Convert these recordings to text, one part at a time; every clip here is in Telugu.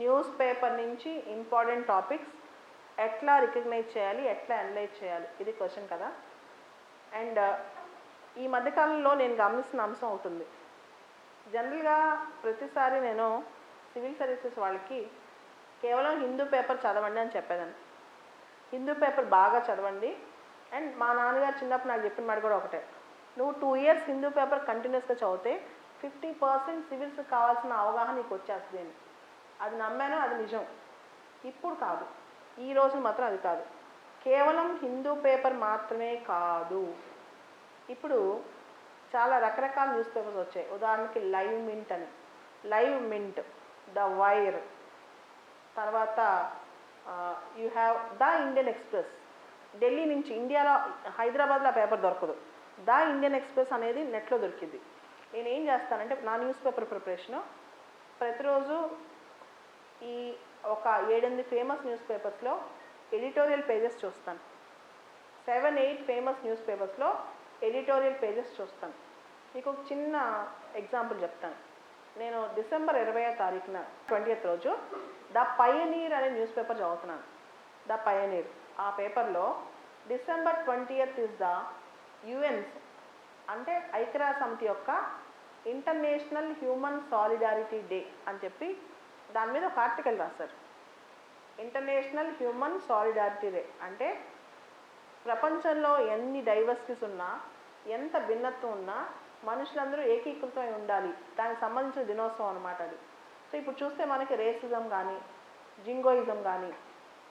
న్యూస్ పేపర్ నుంచి ఇంపార్టెంట్ టాపిక్స్ ఎట్లా రికగ్నైజ్ చేయాలి ఎట్లా అనలైజ్ చేయాలి? ఇది క్వశ్చన్ కదా. అండ్ ఈ మధ్యకాలంలో నేను గమనిస్తున్న అంశం అవుతుంది జనరల్గా ప్రతిసారి నేను సివిల్ సర్వీసెస్ వాళ్ళకి కేవలం హిందూ పేపర్ చదవండి అని చెప్పేదాన్ని. హిందూ పేపర్ బాగా చదవండి. అండ్ మా నాన్నగారు చిన్నప్పుడు నాకు చెప్పిన మాట కూడా ఒకటే. నువ్వు టూ ఇయర్స్ హిందూ పేపర్ కంటిన్యూస్గా చదివితే ఫిఫ్టీ పర్సెంట్ సివిల్స్ కావాల్సిన అవగాహన నీకు వచ్చేస్తుంది అది నమ్మాను? అది నిజం. ఇప్పుడు కాదు. ఈ రోజు మాత్రం అది కాదు. కేవలం హిందూ పేపర్ మాత్రమే కాదు. ఇప్పుడు చాలా రకరకాల న్యూస్ పేపర్స్ వచ్చాయి. ఉదాహరణకి లైవ్ మింట్ అని. Live Mint the Wire. తర్వాత you have the Indian Express. Delhi నుంచి ఇండియాలో హైదరాబాద్లో ఆ పేపర్ దొరకదు. ద ఇండియన్ ఎక్స్ప్రెస్ అనేది నెట్లో దొరికింది. నేను ఏం చేస్తానంటే నా న్యూస్ పేపర్ ప్రిపరేషను ప్రతిరోజు ఈ ఒక ఏడెనిమిది ఫేమస్ న్యూస్ పేపర్స్లో ఎడిటోరియల్ పేజెస్ చూస్తాను. సెవెన్ ఎయిట్ ఫేమస్ న్యూస్ పేపర్స్లో ఎడిటోరియల్ పేజెస్ చూస్తాను. మీకు ఒక చిన్న ఎగ్జాంపుల్ చెప్తాను. నేను డిసెంబర్ ఇరవై తారీఖున ట్వంటీయత్ రోజు ద పయనీర్ అనే న్యూస్ పేపర్ చదువుతున్నాను. The Pioneer. ఆ పేపర్లో December twentieth is the UN's అంటే ఐక్యరాజ్య సమితి యొక్క ఇంటర్నేషనల్ హ్యూమన్ సాలిడారిటీ డే అని చెప్పి దాని మీద ఒక ఆర్టికల్ రాశారు. ఇంటర్నేషనల్ హ్యూమన్ సాలిడారిటీ డే అంటే ప్రపంచంలో ఎన్ని డైవర్సిటీస్ ఉన్నా ఎంత భిన్నత్వం ఉన్నా మనుషులందరూ ఏకీకృతమై ఉండాలి. దానికి సంబంధించిన దినోత్సవం అనమాట అది. సో ఇప్పుడు చూస్తే మనకి రేసిజం కానీ జింగోయిజం కానీ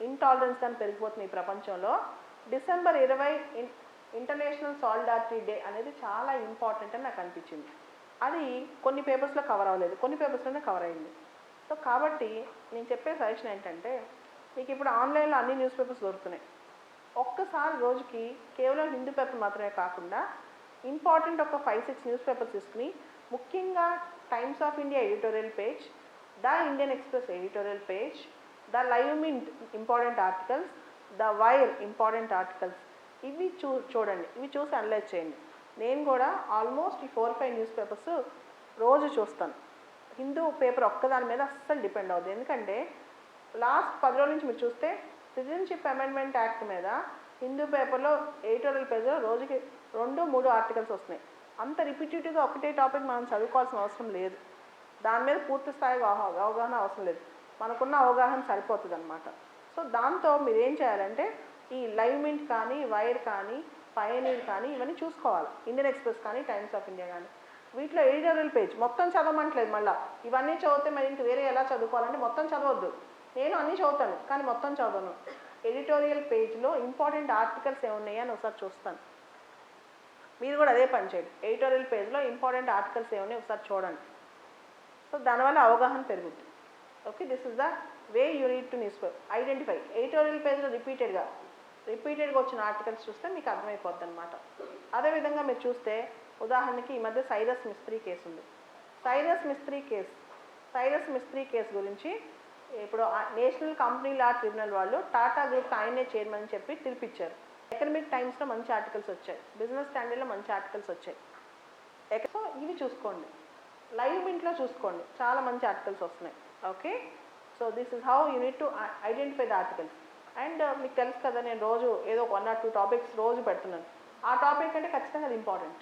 ఇంటాలరెన్స్ కానీ పెరిగిపోతుంది ఈ ప్రపంచంలో. డిసెంబర్ ఇరవై ఇంటర్నేషనల్ సాలిడారిటీ డే అనేది చాలా ఇంపార్టెంట్ అని నాకు అనిపించింది. అది కొన్ని పేపర్స్లో కవర్ అవ్వలేదు. కొన్ని పేపర్స్లోనే కవర్ అయింది. సో కాబట్టి నేను చెప్పే సజెషన్ ఏంటంటే మీకు ఇప్పుడు ఆన్లైన్లో అన్ని న్యూస్ పేపర్స్ దొరుకుతున్నాయి. ఒక్కసారి రోజుకి కేవలం హిందూ పేపర్ మాత్రమే కాకుండా ఇంపార్టెంట్ ఒక ఫైవ్ సిక్స్ న్యూస్ పేపర్స్ తీసుకుని ముఖ్యంగా Times of India editorial page the Indian Express editorial page the Live Mint important articles the Wire important articles ఇవి చూ చూడండి. ఇవి చూసి అనలైజ్ చేయండి. నేను కూడా ఆల్మోస్ట్ ఈ ఫోర్ ఫైవ్ న్యూస్ పేపర్స్ రోజు చూస్తాను. హిందూ పేపర్ ఒక్కదాని మీద అస్సలు డిపెండ్ అవుతుంది ఎందుకంటే లాస్ట్ పది రోజుల నుంచి మీరు చూస్తే సిటిజన్షిప్ అమెండ్మెంట్ యాక్ట్ మీద హిందూ పేపర్లో ఎడిటోరియల్ పేజ్లో రోజుకి రెండు మూడు ఆర్టికల్స్ వస్తున్నాయి. అంత రిపిటేటివ్గా ఒకటే టాపిక్ మనం చదువుకోవాల్సిన అవసరం లేదు. దాని మీద పూర్తి స్థాయిగా అవగాహన అవసరం లేదు. మనకున్న అవగాహన సరిపోతుంది అనమాట సో దాంతో మీరు ఏం చేయాలంటే ఈ లైవ్మెంట్ కానీ వైర్ కానీ పయనీర్ కానీ ఇవన్నీ చూసుకోవాలి. ఇండియన్ ఎక్స్ప్రెస్ కానీ టైమ్స్ ఆఫ్ ఇండియా కానీ. వీటిలో ఎడిటోరియల్ పేజ్ మొత్తం చదవమంటలేదు మళ్ళీ. ఇవన్నీ చదివితే మరి ఇంక వేరే ఎలా చదువుకోవాలంటే మొత్తం చదవద్దు. నేను అన్నీ చదువుతాను కానీ మొత్తం చదవను. ఎడిటోరియల్ పేజ్లో ఇంపార్టెంట్ ఆర్టికల్స్ ఏమున్నాయి అని ఒకసారి చూస్తాను. మీరు కూడా అదే పని చేయండి. ఎడిటోరియల్ పేజ్లో ఇంపార్టెంట్ ఆర్టికల్స్ ఏమున్నాయి ఒకసారి చూడండి. సో దానివల్ల అవగాహన పెరుగుతుంది okay this is the way you need to news paper. Identify. Editorial పేజ్లో రిపీటెడ్గా రిపీటెడ్గా వచ్చిన ఆర్టికల్స్ చూస్తే మీకు అర్థమైపోద్ది అనమాట అదేవిధంగా మీరు చూస్తే ఉదాహరణకి ఈ మధ్య సైరస్ మిస్త్రీ కేసు ఉంది Cyrus Mistry case Cyrus Mistry case గురించి ఇప్పుడు ఆ- నేషనల్ కంపెనీ లా ట్రిబ్యునల్ వాళ్ళు టాటా గ్రూప్ ఆయనే చైర్మన్ అని చెప్పి పిలిపించారు ఎకనమిక్ టైమ్స్లో మంచి ఆర్టికల్స్ వచ్చాయి. బిజినెస్ స్టాండర్డ్లో మంచి ఆర్టికల్స్ వచ్చాయి. సో ఇవి చూసుకోండి. లైవ్ మింట్లో చూసుకోండి. చాలా మంచి ఆర్టికల్స్ వస్తున్నాయి. Okay? So this is how you need to identify the articles. And మీకు తెలుసు కదా నేను రోజు ఏదో వన్ ఆర్ టూ టాపిక్స్ రోజు పెడుతున్నాను. ఆ టాపిక్ అంటే ఖచ్చితంగా అది ఇంపార్టెంట్.